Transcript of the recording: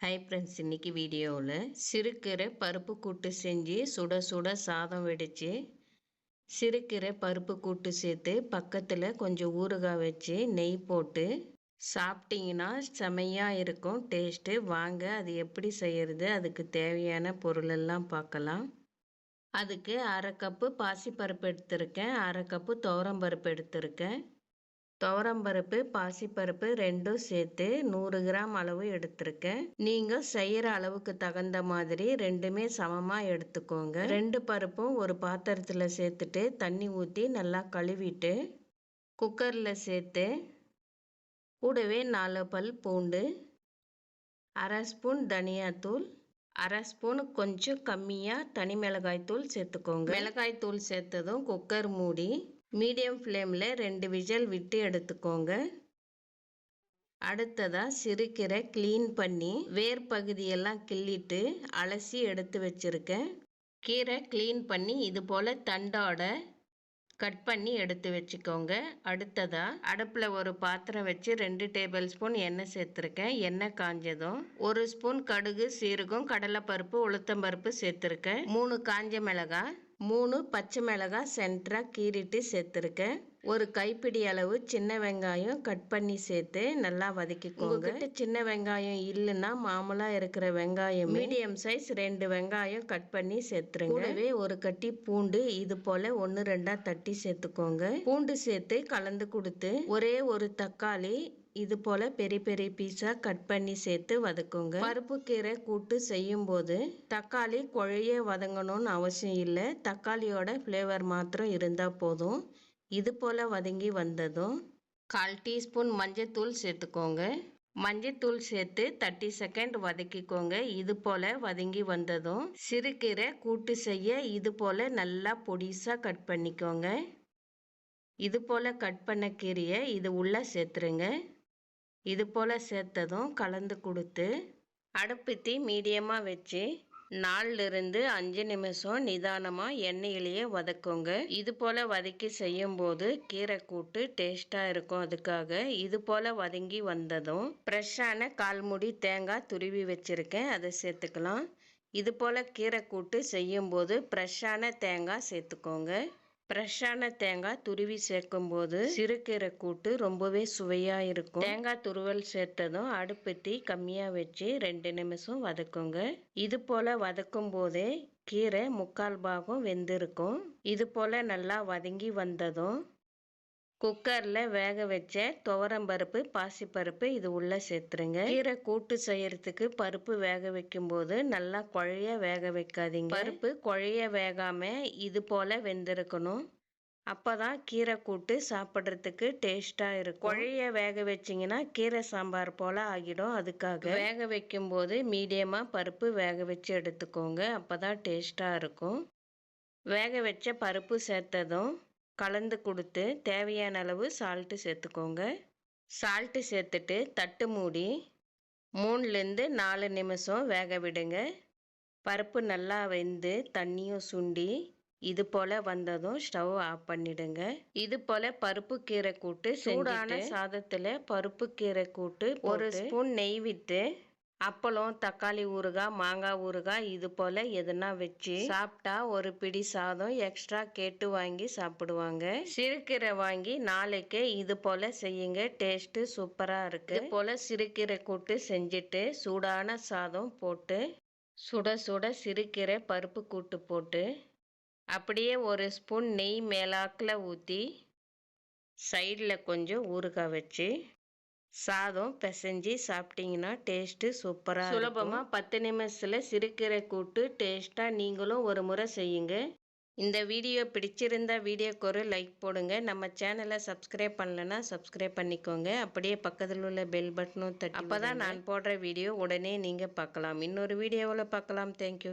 Hi friends இன்றைக்கி வீடியோவில் சிறுக்கீரை பருப்பு கூட்டு செஞ்சு சுட சுட சாதம் வெடித்து சிறுக்கீரை பருப்பு கூட்டு சேர்த்து பக்கத்தில் கொஞ்சம் ஊறுகாய் வச்சு நெய் போட்டு சாப்பிட்டிங்கன்னா செமையாக இருக்கும். டேஸ்ட்டு வாங்க அது எப்படி செய்கிறது அதுக்கு தேவையான பொருளெல்லாம் பார்க்கலாம். அதுக்கு அரை கப்பு பாசிப்பருப்பு எடுத்திருக்கேன். அரை கப்பு துவரம்பருப்பு எடுத்திருக்கேன். துவரம்பருப்பு பாசிப்பருப்பு ரெண்டும் சேர்த்து நூறு கிராம் அளவு எடுத்திருக்கேன். நீங்கள் செய்கிற அளவுக்கு தகுந்த மாதிரி ரெண்டுமே சமமாக எடுத்துக்கோங்க. ரெண்டு பருப்பும் ஒரு பாத்திரத்தில் சேர்த்துட்டு தண்ணி ஊற்றி நல்லா கழுவிட்டு குக்கரில் சேர்த்து கூடவே நாலு பல் பூண்டு அரை ஸ்பூன் தனியாத்தூள் அரை ஸ்பூன் கொஞ்சம் கம்மியாக தனி மிளகாய் தூள் சேர்த்துக்கோங்க. மிளகாய் தூள் சேர்த்ததும் குக்கர் மூடி மீடியம் ஃப்ளேமில் ரெண்டு விஜல் விட்டு எடுத்துக்கோங்க. அடுத்ததாக சிறுக்கீரை க்ளீன் பண்ணி வேர் பகுதியெல்லாம் கிள்ளிட்டு அலசி எடுத்து வச்சுருக்கேன். கீரை க்ளீன் பண்ணி இது போல் தண்டோட கட் பண்ணி எடுத்து வச்சுக்கோங்க. அடுத்ததாக அடுப்பில் ஒரு பாத்திரம் வச்சு ரெண்டு டேபிள் ஸ்பூன் எண்ணெய் சேர்த்துருக்கேன். எண்ணெய் காஞ்சதும் ஒரு ஸ்பூன் கடுகு சீரகம் கடலைப்பருப்பு உளுத்தம்பருப்பு சேர்த்துருக்கேன். மூணு காஞ்ச மிளகாய் மூணு பச்சை மிளகாய் சென்டராக கீறிட்டு சேர்த்துருக்கேன். ஒரு கைப்பிடி அளவு சின்ன வெங்காயம் கட் பண்ணி சேர்த்து நல்லா வதக்கிக்கோங்க. சின்ன வெங்காயம் இல்லைன்னா மாமூலாக இருக்கிற வெங்காயம் மீடியம் சைஸ் ரெண்டு வெங்காயம் கட் பண்ணி சேர்த்துருங்க. கூடவே ஒரு கட்டி பூண்டு இது போல் ஒன்று ரெண்டாக தட்டி சேர்த்துக்கோங்க. பூண்டு சேர்த்து கலந்து கொடுத்து ஒரே ஒரு தக்காளி இது போல் பெரிய பெரிய பீஸாக கட் பண்ணி சேர்த்து வதக்குங்க. பருப்பு கீரை கூட்டு செய்யும் போது தக்காளி குழைய வதங்கணும்னு அவசியம் இல்லை. தக்காளியோட ஃப்ளேவர் மாத்திரம் இருந்தால் போதும். இது போல் வதங்கி வந்ததும் கால் டீஸ்பூன் மஞ்சத்தூள் சேர்த்துக்கோங்க. மஞ்சத்தூள் சேர்த்து தேர்ட்டி செகண்ட் வதக்கிக்கோங்க. இது போல் வதங்கி வந்ததும் சிறுகீரை கூட்டு செய்ய இது போல் நல்லா பொடிசாக கட் பண்ணிக்கோங்க. இது போல் கட் பண்ண கீரையை இது உள்ளே சேர்த்துருங்க. இது போல் சேர்த்ததும் கலந்து கொடுத்து அடுப்புத்தி மீடியமாக வச்சு நாலுலேருந்து அஞ்சு நிமிஷம் நிதானமாக எண்ணெயிலேயே வதக்குங்க. இது போல் வதக்கி செய்யும்போது கீரை கூட்டு டேஸ்ட்டாக இருக்கும். அதுக்காக இது போல் வதங்கி வந்ததும் ஃப்ரெஷ்ஷான கால்முடி தேங்காய் துருவி வச்சுருக்கேன். அதை சேர்த்துக்கலாம். இது போல் கீரை கூட்டு செய்யும்போது ஃப்ரெஷ்ஷான தேங்காய் சேர்த்துக்கோங்க. ஃப்ரெஷ்ஷான தேங்காய் துருவி சேர்க்கும்போது சிறுகீரை கூட்டு ரொம்பவே சுவையாக இருக்கும். தேங்காய் துருவல் சேர்த்ததும் அடுப்பு தீ கம்மியாக வச்சு ரெண்டு நிமிஷம் வதக்குங்க. இது போல் வதக்கும் போதே கீரை முக்கால் பாகம் வெந்திருக்கும். இது போல் நல்லா வதங்கி வந்ததும் குக்கரில் வேக வச்ச துவரம்பருப்பு பாசிப்பருப்பு இது உள்ளே சேர்த்துருங்க. கீரை கூட்டு செய்யறதுக்கு பருப்பு வேக வைக்கும்போது நல்லா குழைய வேக வைக்காதீங்க. பருப்பு குழைய வேகாமல் இது போல் வெந்திருக்கணும். அப்போ தான் கீரை கூட்டு சாப்பிட்றதுக்கு டேஸ்ட்டாக இருக்கும். குழைய வேக வச்சிங்கன்னா கீரை சாம்பார் போல் ஆகிடும் அதுக்காக. வேக வைக்கும்போது மீடியமாக பருப்பு வேக வச்சு எடுத்துக்கோங்க. அப்போ தான் டேஸ்ட்டாக இருக்கும். வேக வச்ச பருப்பு சேர்த்ததும் கலந்து கொடுத்து தேவையான அளவு சால்ட்டு சேர்த்துக்கோங்க. சால்ட்டு சேர்த்துட்டு தட்டு மூடி மூணுலேருந்து நாலு நிமிஷம் வேக விடுங்க. பருப்பு நல்லா வெந்து தண்ணியும் சுண்டி இது போல் வந்ததும் ஸ்டவ் ஆஃப் பண்ணிடுங்க. இது போல் பருப்பு கீரை கூட்டு சூடான சாதத்தில் பருப்பு கீரை கூட்டு ஒரு ஸ்பூன் நெய் விட்டு அப்பளம் தக்காளி ஊறுகாய் மாங்காய் ஊறுகாய் இது போல் எதுனா வச்சு சாப்பிட்டா ஒரு பிடி சாதம் எக்ஸ்ட்ரா கேட்டு வாங்கி சாப்பிடுவாங்க. சிறுக்கீரை வாங்கி நாளைக்கே இது போல் செய்யுங்க. டேஸ்ட்டு சூப்பராக இருக்குது இது போல் சிறுக்கீரை கூட்டு செஞ்சுட்டு சூடான சாதம் போட்டு சுட சுட சிறுக்கீரை பருப்பு கூட்டு போட்டு அப்படியே ஒரு ஸ்பூன் நெய் மேலாக்கில் ஊற்றி சைடில் கொஞ்சம் ஊறுகாய் வச்சு சாதம் பிசைஞ்சி சாப்பிட்டீங்கன்னா டேஸ்ட்டு சூப்பராக சுலபமாக பத்து நிமிஷத்தில் சிறுக்கீரை கூட்டு டேஸ்ட்டாக நீங்களும் ஒரு முறை செய்யுங்க. இந்த வீடியோ பிடிச்சிருந்தா வீடியோக்கு ஒரு லைக் போடுங்க. நம்ம சேனலை சப்ஸ்கிரைப் பண்ணலன்னா சப்ஸ்கிரைப் பண்ணிக்கோங்க. அப்படியே பக்கத்தில் உள்ள பெல் பட்டனும் தட்டி அப்போ தான் நான் போடுற வீடியோ உடனே நீங்கள் பார்க்கலாம். இன்னொரு வீடியோவில் பார்க்கலாம். தேங்க்யூ